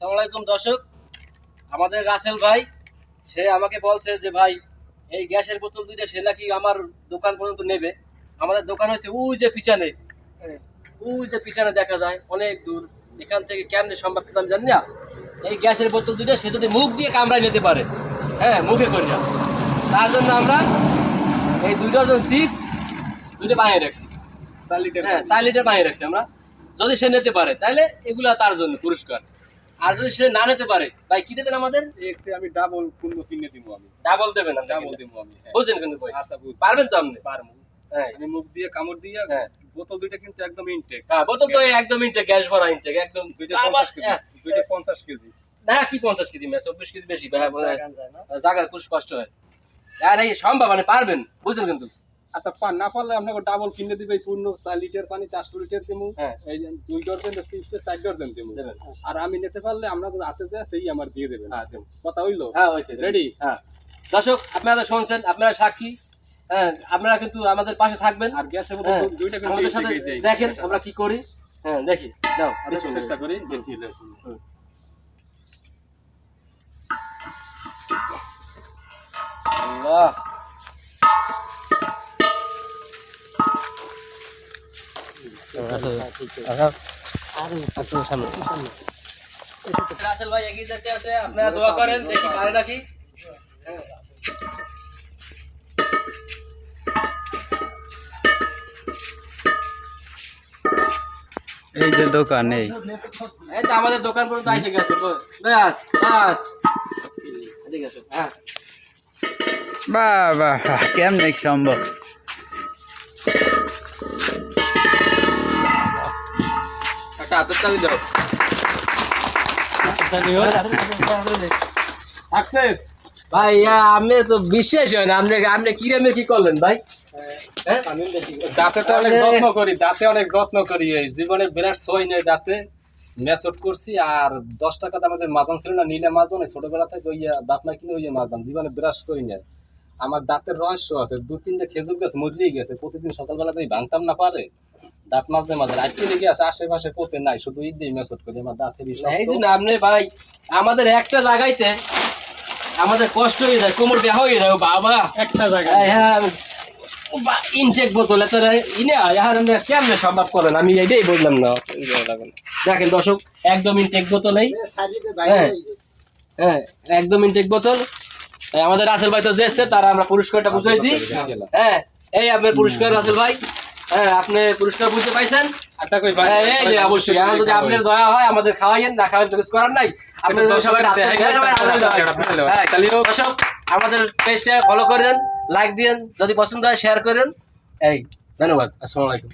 আসসালামাইকুম দর্শক। আমাদের রাসেল ভাই সে আমাকে বলছে যে ভাই এই গ্যাসের বোতল দুইটা সে নাকি আমার দোকান পর্যন্ত নেবে। আমাদের দোকান হচ্ছে উই যে পিছনে। উই যে পিছনে দেখা যায় অনেক দূর। এখান থেকে কেমনে সম্ভব আমি জানি না। এই গ্যাসের বোতল দুইটা সে যদি মুখ দিয়ে কামড়ায় নিতে পারে হ্যাঁ মুখে করে না তার জন্য আমরা এই দুই ডজন সিপ দুইটা বানিয়ে রাখছি। চার লিটার হ্যাঁ চার লিটার বানিয়ে রাখছি আমরা। যদি সে নিতে পারে তাহলে এগুলো তার জন্য পুরস্কার। আর যদি সে না নিতে পারে ভাই কি দেবেন আমাদের? চেয়ে আমি ডাবল পূর্ণ কিনে দিব আমি। ডাবল দেবেন আপনি। ডাবল দিব আমি হ্যাঁ। বুঝছেন কিন্তু ভাই? আচ্ছা বুঝ পারবেন তো আপনি? পারব। হ্যাঁ। আমি মুখ দিয়ে কামড় দিয়ে হ্যাঁ। বোতল দুইটা কিন্তু একদম ইনটেক হ্যাঁ বোতল তো একদম ইনটেক গ্যাস ভরা ইনটেক একদম দুইটা আবার- পঞ্চাশ কেজি হ্যাঁ, দুইটা পঞ্চাশ কেজি। না কি পঞ্চাশ কেজি ম্যাচ চব্বিশ কেজি বেশি ভাই জায়গার খুব কষ্ট হয়। আর এই সম্ভব মানে পারবেন বুঝছেন কিন্তু? আচ্ছা পান না পারলে আপনাকে ডাবল কিনে দিবে পূর্ণ চার লিটার পানি চারশো লিটার দেবো হ্যাঁ। এই দুই চিপসে চার দেবো আর আমি নিতে পারলে আপনাকে হাতে যা সেই আমার দিয়ে দেবেন। হ্যাঁ কথা হইল? হ্যাঁ হয়েছে রেডি হ্যাঁ। দর্শক আপনারা শুনছেন আপনারা সাক্ষী। হ্যাঁ আপনারা কিন্তু আমাদের পাশে থাকবেন। আর গ্যাসের হ্যাঁ, আমাদের সাথে দেখেন আমরা কি করি। হ্যাঁ দেখি। দাও আরও চেষ্টা করি। আল্লাহ। রাসেল ভাই এগিয়ে যেতে আছে আপনারা দোয়া করেন দেখি পারে নাকি। এই যে দোকান এই। এই তো আমাদের দোকান পর্যন্ত এসে গেছে বাস। বাস ঠিক আছে হ্যাঁ। বাহ বাহ বাহ, কেমনে সম্ভব? হাতের তালি দাও সাকসেস ভাই আপনি তো বিশ্বাস হয় না। আপনি আপনি কি রামে কি করলেন ভাই? হ্যাঁ? দাঁতে তো অনেক যত্ন করি দাঁতে অনেক যত্ন করি। এই জীবনে বিরাট সই নেই দাঁতে। মেচট করছি আর দশ টাকা যে মাজন ছিল না নীলে মাজন ছোটবেলা থেকে ওই বাপ মা কিনে ওই মাজন। জীবনে বিরাট করি না আমার দাঁতের রহস্য আছে দু তিনটে খেজুর গাছ মরিয়ে গেছে প্রতিদিন সকালবেলা যদি ভাঙতাম না পারে। দাঁত মাঝে মাঝে আজকে লেগে আছে আশেপাশে পোতে নাই শুধু ঈদ দিয়ে মেচট করি আমার দাঁতের এই জন্য আপনি ভাই আমাদের একটা জায়গাইতে আমাদের কষ্ট হয়ে যায় কোমর দেওয়া হয়ে যায় বাবা। একটা জায়গায়। হ্যাঁ ইনটেক বোতল এত ইনে আপনি কেমনে সম্ভব করেন? আমি এটাই বললাম না। দেখেন দর্শক একদম ইনটেক বোতলেই হ্যাঁ হ্যাঁ একদম ইনটেক বোতল আমাদের রাসেল ভাই তো যে এসছে তারা আমরা পুরস্কারটা বুঝাই দিই। হ্যাঁ এই আপনার পুরস্কার রাসেল ভাই। হ্যাঁ আপনি পুরস্কার বুঝতে পাইছেন? হ্যাঁ, এই যে অবশ্যই যদি আপনার দয়া হয় আমাদের খাওয়াইয়েন না খাওয়াইন কিছু করার নাই। আপনারা হ্যাঁ, আমাদের পেজটা ফলো করেন লাইক দিন যদি পছন্দ হয় শেয়ার করেন। এই ধন্যবাদ আসসালামু আলাইকুম।